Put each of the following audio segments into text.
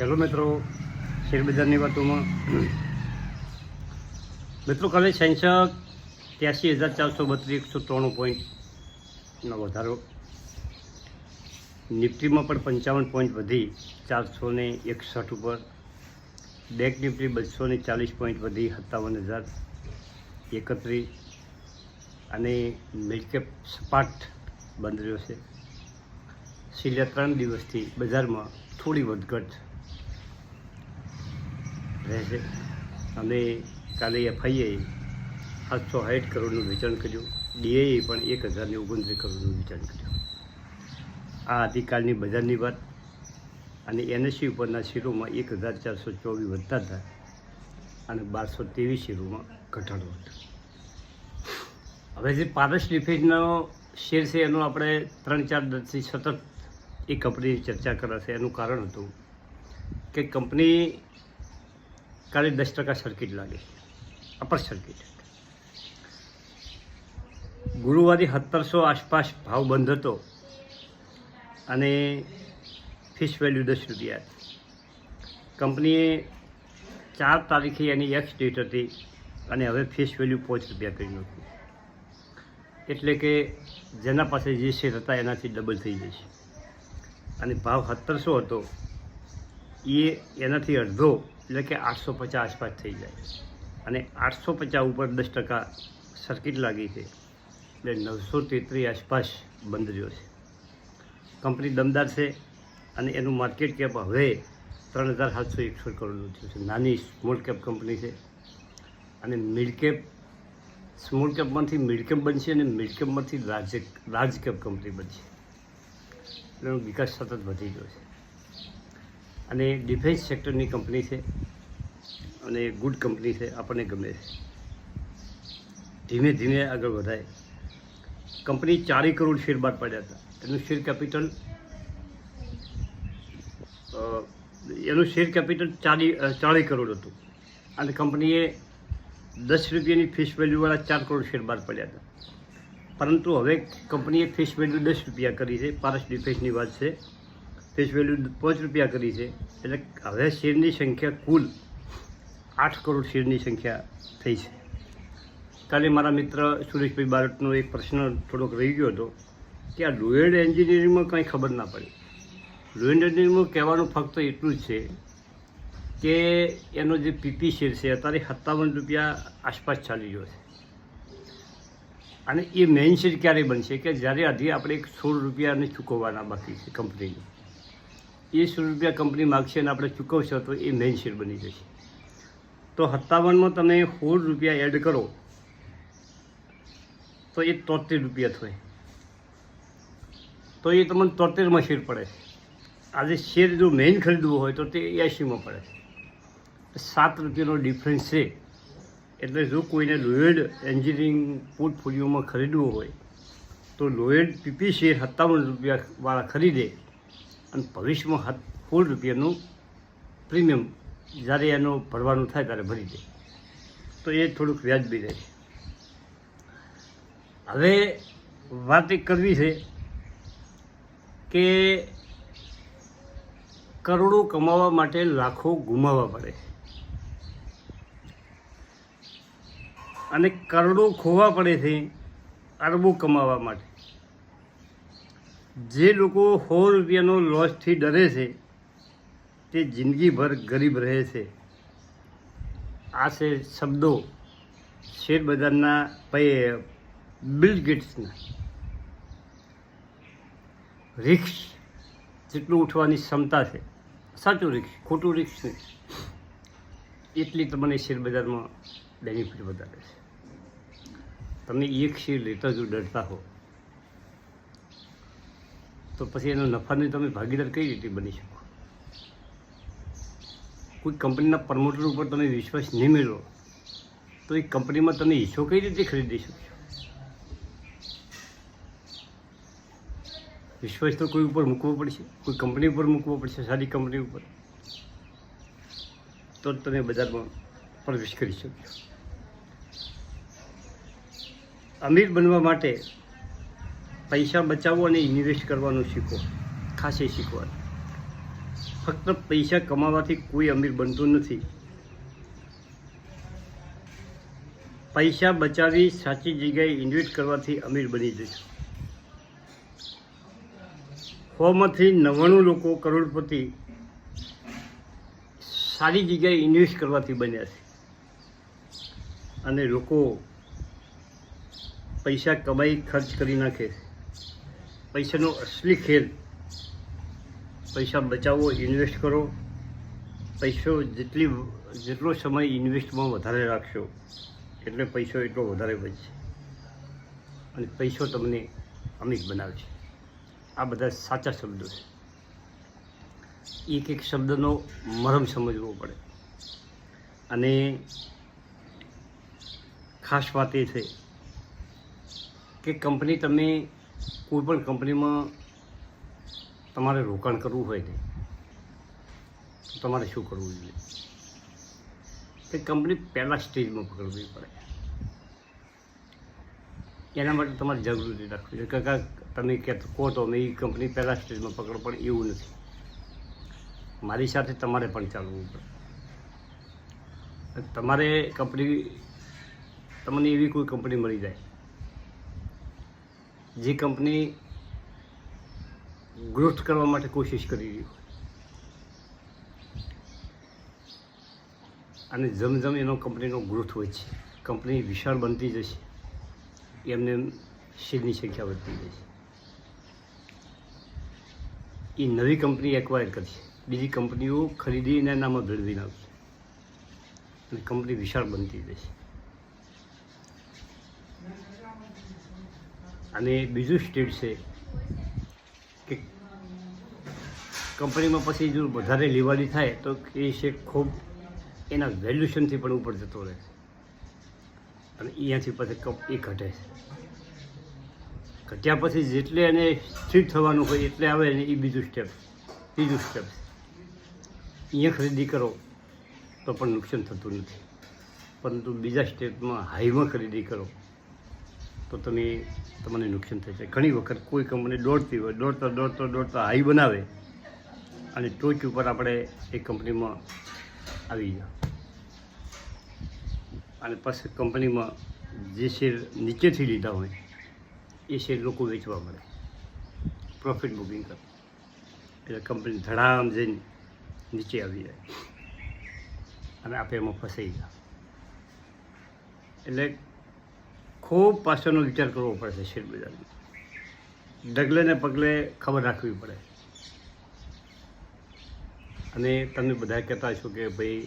Hello મિત્રો શેરબજારની વાતોમાં. મિત્રો, કાલે સેન્સક ત્યાસી હજાર ચારસો બત્રીસ, એકસો ત્રાણું પોઈન્ટનો વધારો. નિફ્ટીમાં પણ પંચાવન પોઈન્ટ વધી, ચારસો ને એકસઠ ઉપર. બેંક નિફ્ટી બસો ને ચાલીસ પોઈન્ટ વધી, સત્તાવન હજાર એકત્રીસ. અને મિડકેપ સપાટ બંધ રહ્યો છે. છેલ્લા ત્રણ દિવસથી બજારમાં થોડી વધઘટ રહેશે. અને કાલે એફઆઈએ સાતસો સાઠ કરોડનું વેચાણ કર્યું. ડીએએ પણ એક હજારને ઓગણત્રીસ કરોડનું વેચાણ કર્યું. આ કાલની બજારની વાત. અને એનએસસી ઉપરના શેરોમાં એક હજાર ચારસો ચોવીસ વધતા હતા. અને બારસો ત્રેવીસ શેરોમાં ઘટાડો હતો. હવે જે પારસ ડિફેન્સનો શેર છે, એનો આપણે ત્રણ ચાર દસથી સતત એ કંપનીની ચર્ચા કરાશે. એનું કારણ હતું કે કંપની કાલે દસ ટકા સર્કિટ લાગે. અપર સર્કિટ ગુરુવારે સત્તરસો આસપાસ ભાવ બંધ હતો અને ફિશ વેલ્યુ દસ રૂપિયા કંપનીએ ચાર તારીખે એની એક્સ ડેટ હતી અને હવે ફિશ વેલ્યુ પાંચ રૂપિયા કરી નાખ્યું. એટલે કે જેના પાસે જે શેર હતા એનાથી ડબલ થઈ જશે. અને ભાવ સત્તરસો હતો. એ એનાથી અડધો એટલે કે આઠસો પચાસ આસપાસ થઈ જાય. અને આઠસો પચાસ ઉપર દસ ટકા સર્કિટ લાગી છે. એટલે નવસો તેત્રીસ આસપાસ બંધ રહ્યો છે. કંપની દમદાર છે અને એનું માર્કેટ કેપ હવે ત્રણ હજાર સાતસો એકસઠ કરોડનું થયું છે. નાની સ્મોલ કેપ કંપની છે. અને મિડ કેપ સ્મોલ કેપમાંથી મિડ કેપ બનશે અને મિડ કેપમાંથી લાર્જ લાર્જ કેપ કંપની બનશે. એનો વિકાસ સતત વધી ગયો છે. અને ડિફેન્સ સેક્ટરની કંપની છે અને ગુડ કંપની છે, આપણને ગમે છે. ધીમે ધીમે આગળ વધાય. કંપની ચારેય કરોડ શેર બહાર પાડ્યા હતા. એનું શેર કેપિટલ એનું શેર કેપિટલ ચાલી ચાળીસ કરોડ હતું. અને કંપનીએ દસ રૂપિયાની ફિશ વેલ્યુવાળા ચાર કરોડ શેર બહાર પડ્યા હતા. પરંતુ હવે કંપનીએ ફિશ વેલ્યુ દસ રૂપિયા કરી છે. પારસ ડિફેન્સની વાત છે. ફિશ વેલ્યુ પાંચ રૂપિયા કરી છે. એટલે હવે શેરની સંખ્યા કુલ આઠ કરોડ શેરની સંખ્યા થઈ છે. કાલે મારા મિત્ર સુરેશભાઈ બારટનો એક પ્રશ્ન થોડોક રહી ગયો હતો કે આ લોયડ એન્જિનિયરિંગમાં કંઈ ખબર ના પડી. લોયડ એન્જિનિયરિંગમાં કહેવાનું ફક્ત એટલું જ છે કે એનો જે પીપી શેર છે અત્યારે સત્તાવન રૂપિયા આસપાસ ચાલી રહ્યો છે. અને એ મેઇન શેર ક્યારે બનશે કે જ્યારે હજી આપણે એક સોળ રૂપિયાને ચૂકવવાના બાકી છે કંપનીને એ રૂપિયા કંપની માગશે અને આપણે ચૂકવશો તો એ મેઇન શેર બની જશે. તો સત્તાવનમાં તમે સોળ રૂપિયા એડ કરો, તો એ તોતેર રૂપિયા થાય. તો એ તમને તોતેરમાં શેર પડે. આજે શેર જો મેઇન ખરીદવું હોય તો તે એંશીમાં પડે. સાત રૂપિયાનો ડિફરન્સ છે. એટલે જો કોઈને લોયડ એન્જિનિયરિંગ પોર્ટફોલિયોમાં ખરીદવું હોય, તો લોયડ પીપી શેર સત્તાવન રૂપિયાવાળા ખરીદે. અને ભવિષ્યમાં હાથ સોળ રૂપિયાનું પ્રીમિયમ જ્યારે એનું ભરવાનું થાય ત્યારે ભરી દે. તો એ થોડુંક વ્યાજબી રહે હવે વાત એક કરવી છે કે કરોડો કમાવા માટે લાખો ગુમાવવા પડે. અને કરોડો ખોવા પડે છે અરબો કમાવા માટે. જે લોકો સો રૂપિયાનો લોસથી ડરે છે, તે જિંદગીભર ગરીબ રહે છે. આ છે શબ્દો શેરબજારના બિલ ગેટ્સના. રિક્સ જેટલું ઉઠવાની ક્ષમતા છે, સાચું રિક્સ ખોટું રિક્સ નહીં એટલી તમને શેરબજારમાં બેનિફિટ વધારે છે. તમે એક શેર લેતા જો ડરતા હો. તો પછી એનો નફાની તમે ભાગીદાર કઈ રીતે બની શકો? કોઈ કંપનીના પ્રમોટર ઉપર તમે વિશ્વાસ નહીં મેળવો, તો એ કંપનીમાં તમે હિસ્સો કઈ રીતે ખરીદી શકશો વિશ્વાસ તો કોઈ ઉપર મૂકવો પડશે, કોઈ કંપની ઉપર મૂકવો પડશે, સારી કંપની ઉપર. તો તમે બજારમાં પ્રવેશ કરી શકશો અમીર બનવા માટે પૈસા બચાવો અને ઇન્વેસ્ટ કરવાનું શીખો. ખાસ શીખવાનું. ફક્ત પૈસા કમાવાથી કોઈ અમીર બનતું નથી. પૈસા બચાવી સાચી જગ્યાએ ઇન્વેસ્ટ કરવાથી અમીર બની જશું સોમાંથી નવ્વાણું લોકો કરોડપતિ સારી જગ્યાએ ઇન્વેસ્ટ કરવાથી બન્યા છે. અને લોકો પૈસા કમાઈ ખર્ચ કરી નાખે છે. પૈસાનો અસલી ખેલ. પૈસા બચાવો ઇન્વેસ્ટ કરો. પૈસો જેટલી, જેટલો સમય ઇન્વેસ્ટમાં વધારે રાખશો, એટલે પૈસો એટલો વધારે બચશે અને પૈસો તમને અમીર બનાવશે. આ બધા સાચા શબ્દો છે. એક એક શબ્દનો મરમ સમજવો પડે. અને ખાસ વાત એ છે કે કંપની તમે કોઈ પણ કંપનીમાં તમારે રોકાણ કરવું હોય ને, તો તમારે શું કરવું જોઈએ? તે કંપની પહેલાં સ્ટેજમાં પકડવી પડે. એના માટે તમારે જરૂરી રાખવી જોઈએ. કાકા, તમે કે કહો તો અમે એ કંપની પહેલાં સ્ટેજમાં પકડો, પણ એવું નથી. મારી સાથે તમારે પણ ચાલવું પડે. તમારે કંપની, તમને એવી કોઈ કંપની મળી જાય જે કંપની ગ્રોથ કરવા માટે કોશિશ કરી રહી હોય. અને જમજમ જેમ એનો કંપનીનો ગ્રોથ હોય છે, કંપની વિશાળ બનતી જશે, એમને એમ શેરની સંખ્યા વધતી જશે. એ નવી કંપની એક્વાયર કરશે. બીજી કંપનીઓ ખરીદીને નામમાં ભેળવી નાખશે. અને કંપની વિશાળ બનતી જશે. અને બીજું સ્ટેટ છે કે કંપનીમાં પછી જો વધારે લેવાલી થાય તો એ શેર ખૂબ એના વેલ્યુશનથી પણ ઉપર જતો રહે છે. અને અહીંયાથી પછી કપ એ ઘટે છે. ઘટ્યા પછી જેટલે એને સ્થિર થવાનું હોય એટલે આવે ને એ બીજું સ્ટેપ ત્રીજું સ્ટેપ અહીંયા ખરીદી કરો તો પણ નુકસાન થતું નથી. પરંતુ બીજા સ્ટેપમાં હાઈમાં ખરીદી કરો તો તમે, તમને નુકસાન થશે. ઘણી વખત કોઈ કંપની દોડતી હોય, દોડતા દોડતા દોડતા હાઈ બનાવે અને ટોચ ઉપર આપણે એ કંપનીમાં આવી ગયા. અને પછી કંપનીમાં જે શેર નીચેથી લીધા હોય, એ શેર લોકો વેચવા મળે પ્રોફિટ બુકિંગ કરે એટલે કંપની ધડામ જઈને નીચે આવી જાય. અને આપણે એમાં ફસાઈ ગયા. એટલે ખૂબ પાછળનો વિચાર કરવો પડશે છે શેરબજારની. ડગલે ને પગલે ખબર રાખવી પડે. અને તમે બધા કહેતા છો કે ભાઈ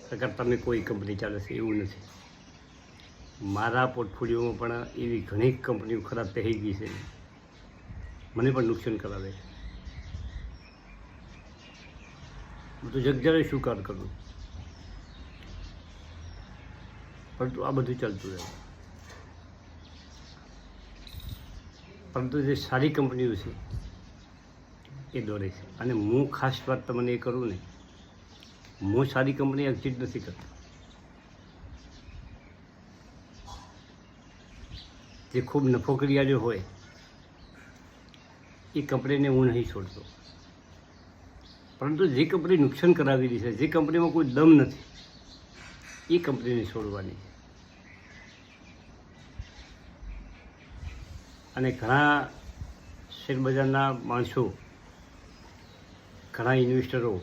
સરકાર તમને કોઈ કંપની ચાલે છે, એવું નથી. મારા પોર્ટફોલિયોમાં પણ એવી ઘણી કંપનીઓ ખરાબ થઈ ગઈ છે. મને પણ નુકસાન કરાવે છે. હું તો જગજારે સ્વીકાર કરું? પરંતુ આ બધું ચાલતું રહે. પરંતુ જે સારી કંપનીઓ છે, એ દોરે છે. અને હું ખાસ વાત તમને એ કરું ને, હું સારી કંપની એક્ઝિટ નથી કરતો. જે ખૂબ નફો કર્યા હોય, એ કંપનીને હું નહીં છોડતો. પરંતુ જે કંપની નુકસાન કરાવી રહી છે, જે કંપનીમાં કોઈ દમ નથી એ કંપનીને છોડવાની. અને ઘણા શેરબજારના માણસો, ઘણા ઇન્વેસ્ટરો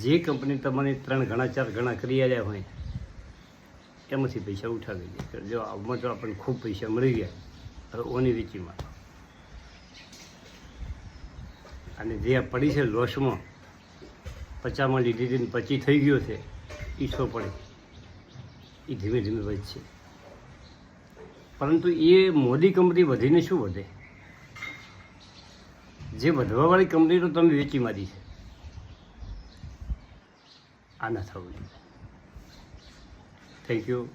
જે કંપની તમને ત્રણ ઘણા ચાર ઘણા કરી આવ્યા હોય, એમાંથી પૈસા ઉઠાવી દે. જો આમાં તો આપણને ખૂબ પૈસા મળી ગયા, હવે ઓની વેચીમાં. અને જે આ પડી છે લોસમાં પચામાં લીધી હતી પચી થઈ ગયો છે સો પડે. એ ધીમે ધીમે વધશે. પરંતુ એ મોદી કંપની વધીને શું વધે? જે વધવાવાળી કંપની તો તમે વેચી મારી છે. આ ના થવું જોઈએ. Thank you